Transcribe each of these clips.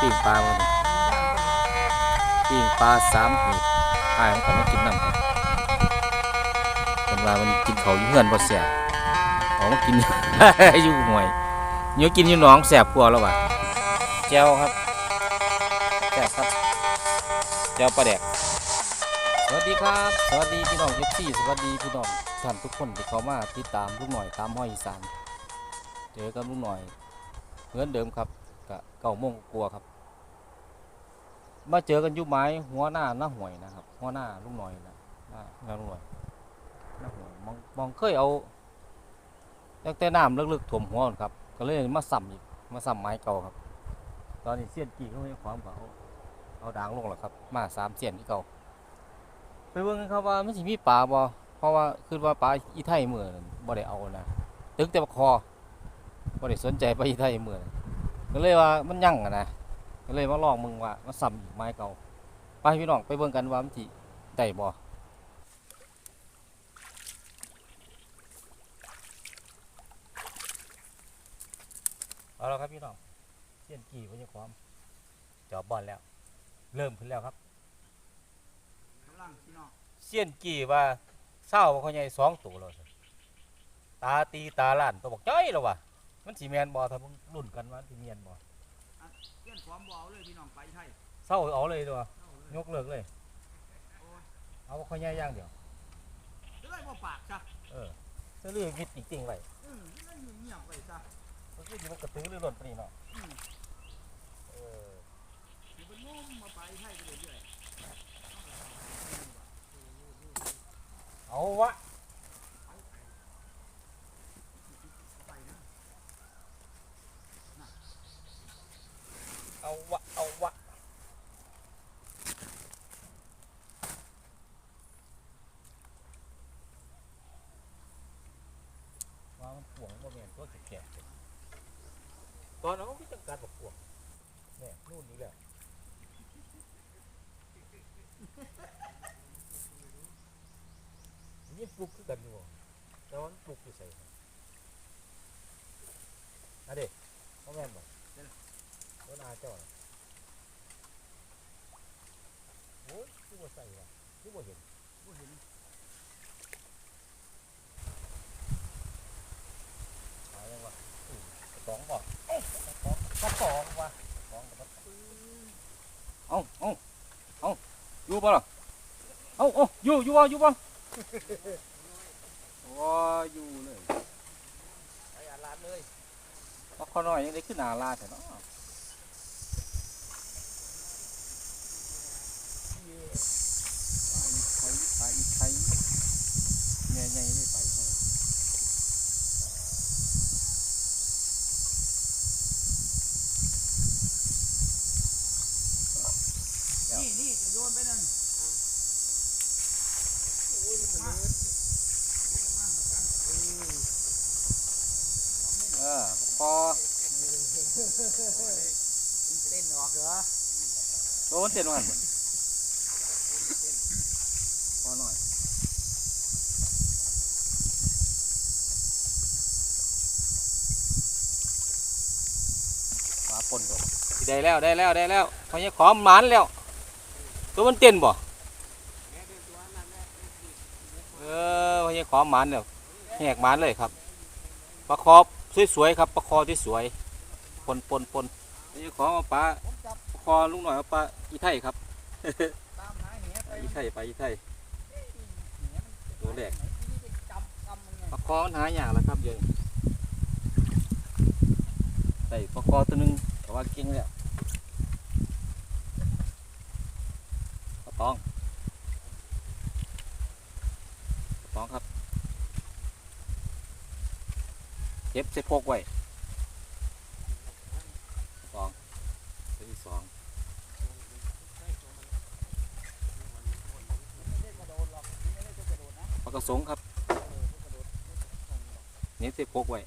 ปิ้งปลามาปิ้งปลาสามหีบอ้ายมันก็มากินน้ำครับเป็นว่ามันกินเขาอยู่เฮือนบ่แสบออมกินอยู่ห่วยเดี๋ยวกินอยู่หนองแสบกว่าแล้วว่ะแจ่วครับแซ่บครับแจ่วปลาแดกสวัสดีครับ สวัสดีพี่น้องเอฟซีสวัสดีพี่น้องท่านทุกคนที่เข้ามาติดตามลูกหน่อยตามห้อยอีสานเจอกับลูกหน่อยเหมือนเดิมครับ กะเก่าโมงกลัวครับ มาเจอกันยุไม้หัวหน้าหน้าห่วยนะครับ หัวหน้าลูกหน่อยนะหน้าหน้าลูกหน่อยหน้าห่วยมองมองเคยเอาตั้งแต่น้ำลึกๆถ่วมหัวครับ ก็เลยมาสั่มอีกมาสั่มไม้เก่าครับ ตอนนี้เสี้ยนกี่เขาให้ความเขาเอาด่างลงแล้วครับ มาสามเสี้ยนที่เก่าไปเบิ่งกันครับว่ามันสิมีปลาบ่เพราะว่าคือว่าปลาอีไทยมื้อนั้นบ่ได้เอานะตึกแต่ว่าคอบ่ได้สนใจปลาอีไทยมื้อน ก็เลยว่ามันยั่งอะนะก็เลยมาลองมึงว่ามาซ้ำอีกไม้เก่าไปพี่น้องไปเบิ่งกันว่ามันสิได้บ่เอาล้วครับพี่น้องเสี้ยนกี่บ่ยังความจอบบอลแล้ว เริ่มขึ้นแล้วครับกำลังพี่น้องเสี้ยนกี่ว่าเศร้าเขาใหญ่สองตัวแล้วสิตาตีตาล้านตัวบอกจ้อยแล้ววะ มันสีแมนบอถ้ามึงรุ่นกันว่าสีแมนบอเตี้ยนความบ่เอาเลยพี่น้องไปไทยเศร้าเอาเลยตัวเอาเลยยกเลิกเลยโอ้ยเอาว่าเขาใหญ่อย่างเดียว จะได้บ่ปากจ้ะเออเสื้อลือวิดจริงๆไว้อืมจะได้เงียบๆไว้จ้ะเมื่อกี้ที่มันกระตือรือร้นปานนีเนาะอืมเอออยู่เป็นงมมาไปไทยไปเรื่อยเอาวะ ๆไปนะ เอาวะเอาวะว่ามันป่วงบ่แม่นตัวแก่ๆ ตอนนั้นมันมีจังการบอกป่วงเนี่ยนู่นนี่แหละนี่ปลูกคือกันอยู่แต่ว่ามันปลูกอยู่ใส่อะเด็กพ่อแม่นบอกว่านาเจ้าโอ้ยคือบ่าใส่ว่ะคือบ่าเห็นบ่าเห็น หายังวะอู้กระตองบ่เอ้ยกระตองกระตองว่ะกระตองกระตองเอ้าเอ้าเอ้า อยู่บ่ล่ะเอ้าเอ้าอยู่อยู่บ่อยู่บ่ว้าอยู่เลยไปอาลาดเลยว่าเขาน้อยยังได้ขึ้นหนาลาแต่เนาะไปไปไปใหญ่ใหญ่ได้ไปเท่าไหร่ นี่นี่จะโยนไปนั่นมา เออพอ เต้นออกเหรอ โด นเต็นวันพอหน่อยมาปนดอกได้แล้วได้แล้วได้แล้วเขาเนี่ยขอหมานแล้ว ตัวมันเต้นบ่เออเขาเนี่ยขอหมานแล้วแหกหมานเลยครับปลาคอบสวยๆครับปลาคอที่สวยปนปนปนเขาเนี่ยขอมาปลา อลุงหน่อยเอาปลาอีไทยครับ ตามหาแหไปอีไทยปลาอีไทย ตัวแรกจับกำมันไงปลาคอมันหายากแล้วครับเดี๋ยอะใส่ปลาคอตัวหนึงแต่ว่าเก่งแล้วปลาตองปลาตองครับเก็บใส่พกไว้ สงครับนี่สิพกไว้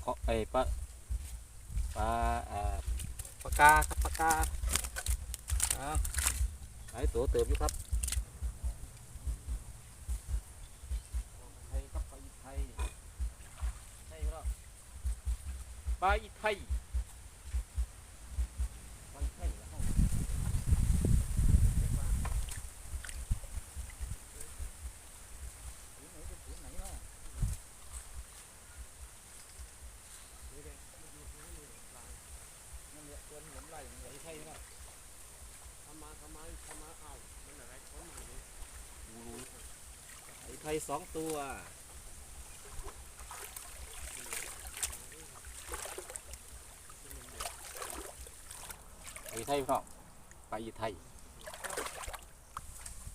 เคาะไปปะปะอ่าปากาครับปากาอ่าหลาตัวเติมอยู่ยครับปลาอีไทยใช่ไหมล่ะปลาอีไทย สองตัวไอ้ไทยพี่น้องปลาอีไทย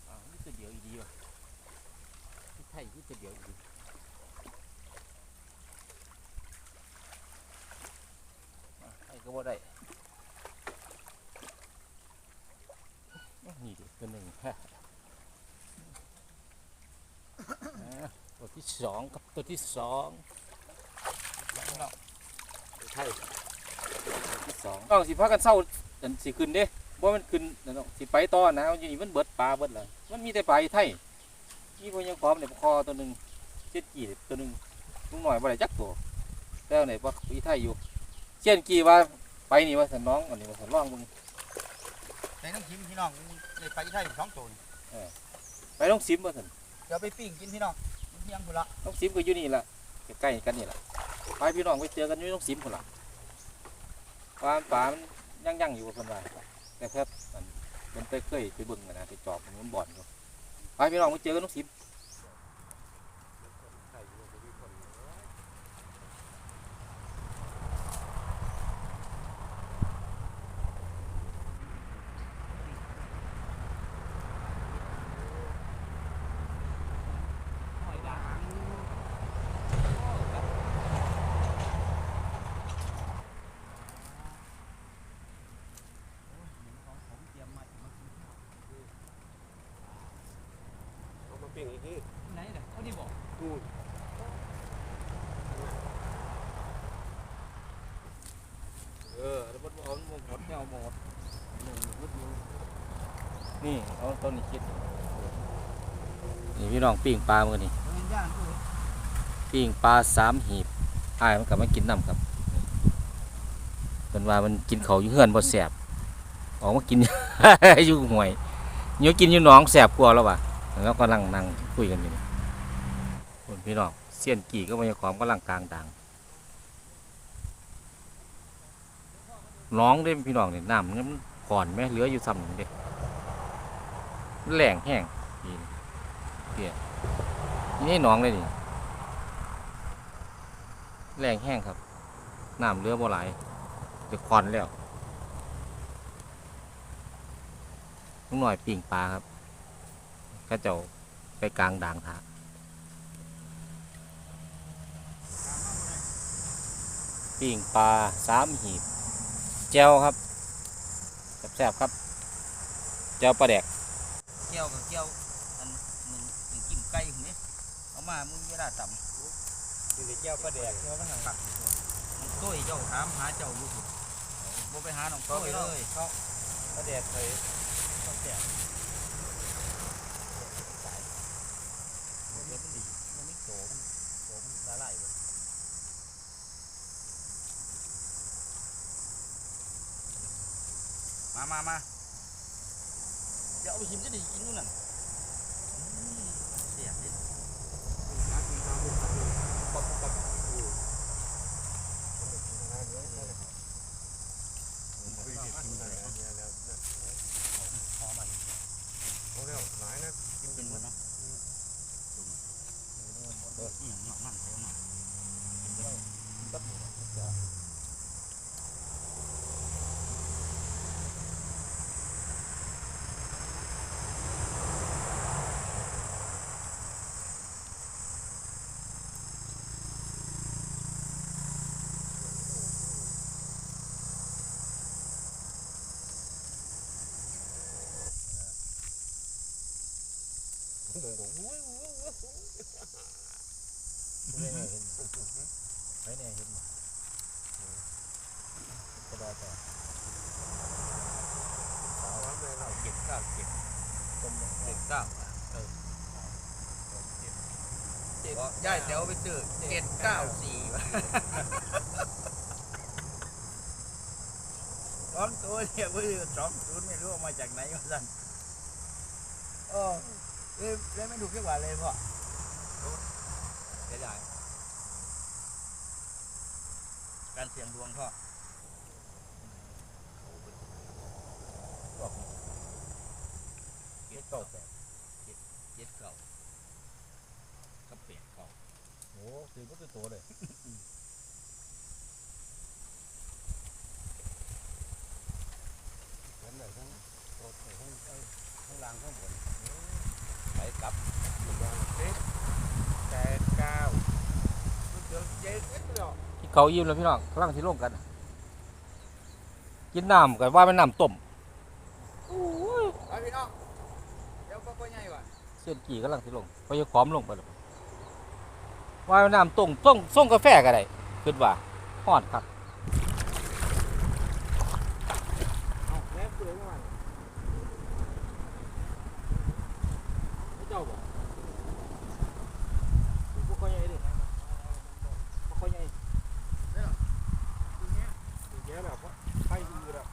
อ้าวนี่จะเดียวอีดีวะอีไทยนี่จะเดียวอีดีอะไอ้ก็บ่ได้นี่ดิตัวหนึ่ง อ่าตัว ที่สองกับตัวที่สองใช่ที่สองต้องสิพากันเศร้าอันสิขึ้นเด้บ่มันขึ้นนั่นเนาะสิไปต่อนะอยู่นี่มันเบิดปลาเบิดเลยมันมีแต่ปลาอีไทยมีพวกยังพร้อมเนี่ยคอตัวหนึ่งเจ็ดกี่ตัวหนึ่งลุงหน่อยบ่ได้จักตัวแล้วไหนปลาอีไทยอยู่เช่นกี่ว่าไปนี่ว่าสันน้องอันนี้ว่าสันร่องมึงในน้ำขิมพี่น้องเลยไปอีไทยสองตัวนี่ไปต้องซิมว่าสันเดี๋ยวไปปิ้งกินพี่น้อง พียงพุ่นละต้องซิมก็อยู่นี่แหละใกล้ๆกันนี่แหละไปพี่น้องไปเจอกันอยู่ต้องซิมคนละปลาปลามันยังยังๆอยู่คนละแต่เพิ่นมันมันไปเคยไปบึงกันนะไปจอบมันบ่อนอยู่ไปพี่น้องไปเจอกันต้องซิม ใส่อยู่ในนี้คนเลย หอยด่างของผมเตรียมมาอีกมากิน เอามาปิ้งอีกทีไหนเนี่ยเขาที่บอกนู่นเออแล้วมันเอาหมดไม่เอาหมดนี่เอาต้นนี้คิดนี่พี่น้องปิ้งปลามือนี่เขาเห็นย่านกูเลยปิ้งปลาสามหีบอ้ายมันกลับมากินน้ำครับเป็นว่ามันกินเขาวอยู่เฮือนบ่แสบออกมากินอยู่ห่วยเดี๋ยวกินอยู่หนองแสบกว่าแล้ววะ แล้วก็นั่งนั่งคุยกันอยู่คนพี่น้องเสี้ยนกี่ก็มาจาของกำลังกลางดังน้องเด้พี่น้องเนี่ยน้ำมันก่อนไหมเหลืออยู่ซ้ำหนึ่งเด้มันแหล่งแห้งนี่เพี่ยนี่น้องเลยนี่แรงแห้งครับน้ำเรือบ่ไหลายจะควันแล้วลุงหน่อยปิ่งปลาครับ ก็เจ้าไปกลางด่างทาปิ่งปลาสามหีบแจ้วครับแซ่บๆครับแจ้วปลาแดกเกี่ยวกับเกี่ยวอันหนึ่งหนึ่งกินไก่คนนี้เอามามึงเวลาต่ำอยู่ในแก้วปลาแดกใช่ไหมปักน้องต้ยเจ้าถามหาเจ้าอยู่พุ่นบ่ไปหาน้องต้ยเลยเขาปลาแดกเคยต้องแจก มันไม่ดีมันไม่โตมันโตมันละลายเลย มามามาเดี๋ยวเอาไปชิมจะได้กินนู่นน่ะอืมเสียบดิหากินตามบุกตามบุกปับปับอืมพอมันโอ้แล้วหลายนะกินเป็เป็นนหมมัดนเนาะเอออีหยังเนาะมันเดี๋ยวเนาะกินไปเลยเก็ย่ายแถวไปซื้อเจ็ดเก้าสี่สองตัวเนี่ยเพื่อสองตัวไม่รู้มาจากไหนวะท่นโอ้เลยเไม่ถูกแค่วกับเลยพ่อเสียดายการเสี่ยงดวงพ่อ โอ้ถือตัวเลยเห็นเลยทั้งรถทั้งไอ้ทั้งล่างทั้งบนไปกลับแปดเก้าเดี๋ยวเจ๊เอ็ดเดียวกินเขาอิ่มแล้วพี่น้องกำลังที่ลงกันกินน้ำกันว่าเป็นน้ำต้มไปพี่น้องเดี๋ยวก็ก็ใหญ่ว่ะเส้นกี่กำลังที่ลงพอจะขอมลงไปแล้ว ว่าเป็นน้ำต้งต้งส่งกาแฟก็ได้คิดว่าฮอดครับเจ้าบอกเขาใหญ่ดิพวกเขาใหญ่เนี่ยเยอะแล้วเพราะไฟดีแล้ว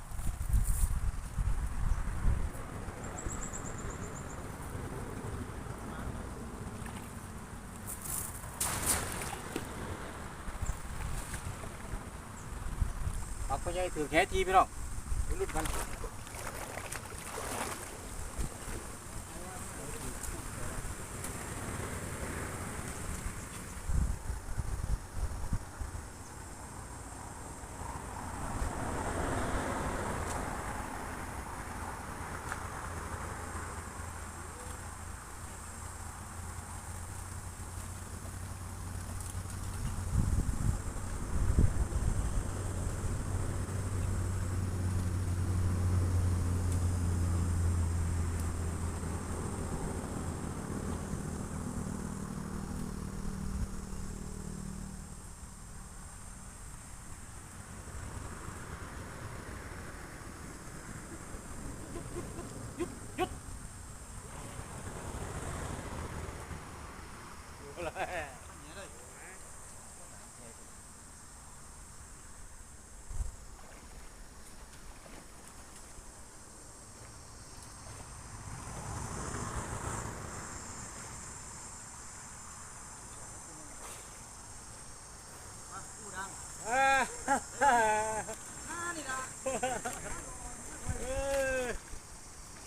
ปักพ่อใหญ่ถือแค่ทีพี่น้องรุ่นกัน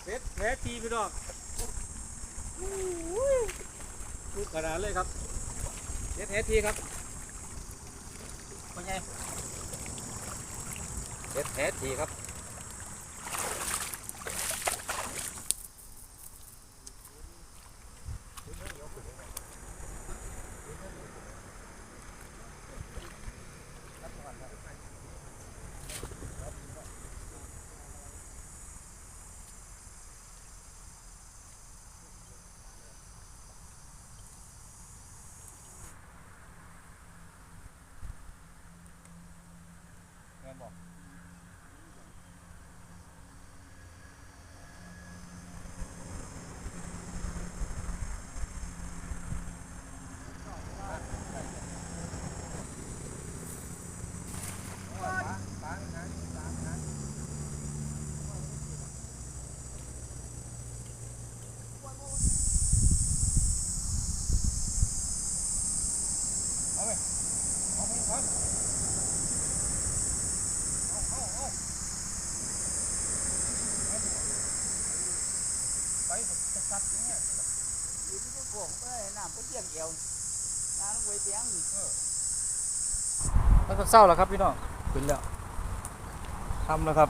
เซ็ตแพ้ทีพี่น้องลูกขนาดเลยครับ เซ็ตแพ้ทีครับก็ใหญ่เซ็ตแพ้ทีครับ เอาไปก่อนเอาเอาเอาไปจะซัดเนี่ย อยู่ที่ก็โก่งไปน้ำก็เยี่ยงเอวน้ำไว้เตียงเออมันก็เศร้าแล้วครับพี่น้องขึ้นแล้วทำแล้วครับ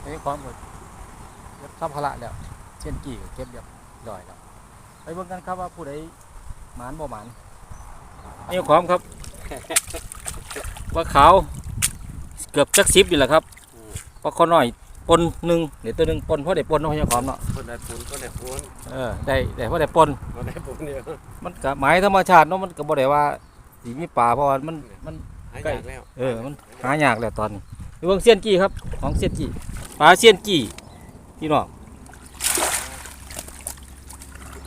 ไอ้ความหมดเก็บสัมภาระแล้วเช่นกี่ก็เก็บเรียบร้อยแล้วไปเบิ่งกันครับว่าผู้ใดหมานบ่หมานไอ้ความครับว่าขาวเกือบจักสิบนี่แหละครับว่าเขาน้อย ปนหนึ่งเดี๋ยวตัวหนึ่งปนเพราะได้ปนเนาะพี่ความเนาะคนได้ปูนคนได้ปูนเออได้ได้เพราะได้ปนคนได้ปูนเนี่ยมันก็หมายธรรมชาติเนาะมันก็บ่ได้ว่าสิมีป่าเพราะว่ามันมันหายใกล้จากแล้วเออมันหายากแล้วตอนนี้ดูเบิ่งเซียนกี้ครับของเซียนกี้ปลาเซียนกี้พี่น้อง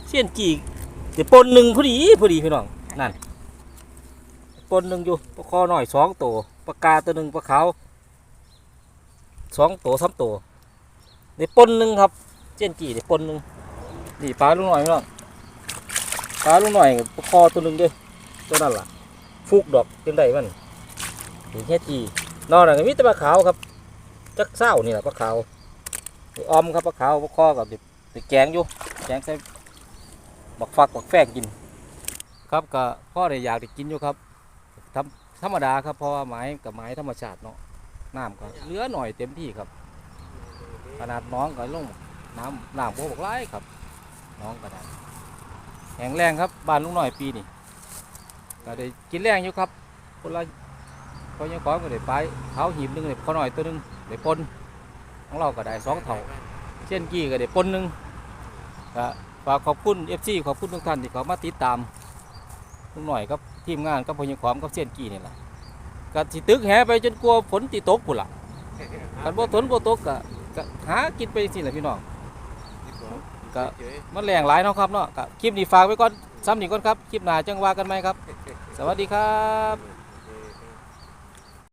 เซียนกี้เดี๋ยวปนหนึ่งพอดีพอดีพี่น้องนั่นปนหนึ่งอยู่ปลาคอหน่อยสองตัวปลากาตัวหนึ่งปลาขาว สองตัวสามตัวได้ปนหนึ่งครับ เจนกี่ได้ปนหนึ่งนี่ปลาลุงหน่อยพี่น้องปลาลุงหน่อยคอตัวหนึ่งด้วยตัวนั่นล่ะฟุกดอกจังไดมันถึงแค่จีนอกจากนี้มีแต่ปลาขาวครับจักเศร้านี่แหละปลาขาวออมครับปลาขาวปลาคอกับเด็กแกงอยู่แกงใส่บักฟักบักแฟงกิน ครับก็พ่อได้อยากได้กินอยู่ครับทำธรรมดาครับเพราะว่าไม้กับไม้ธรรมชาติเนาะ น้ำก็เหลือหน่อยเต็มที่ครับ ขนาดน้องก็ลงน้ำน้ำโบกไล่ครับ น้องก็ได้แข็งแรงครับบ้านลุงหน่อยปีนี่ก็ได้กินแรงอยู่ครับคนละพอยังของก็ได้ไปเท้าหีบหนึงเลยพอหน่อยตัวหนึงได้ปนของเราก็ได้สองเท่าเช่นกี้ก็ได้ปนหนึงก็ฝากขอบคุณเอฟซีขอบคุณทุกท่านที่เขามาติดตามลุงหน่อยครับทีมงานกับพอยังของกับเช่นกี้นี่แหละ ก็สิตึกแหไปจนกลัวฝนติตกพุ่นล่ะกันบ่ฝนบ่ตกก็ก็หากินไปสิแหละพี่น้อง ก็ มันแรงหลายเนาะครับเนาะก็คลิปนี้ฝากไว้ก่อนซ้ำนี่ก่อนครับ คลิปหน้าจังว่ากันไหมครับ สวัสดีครับ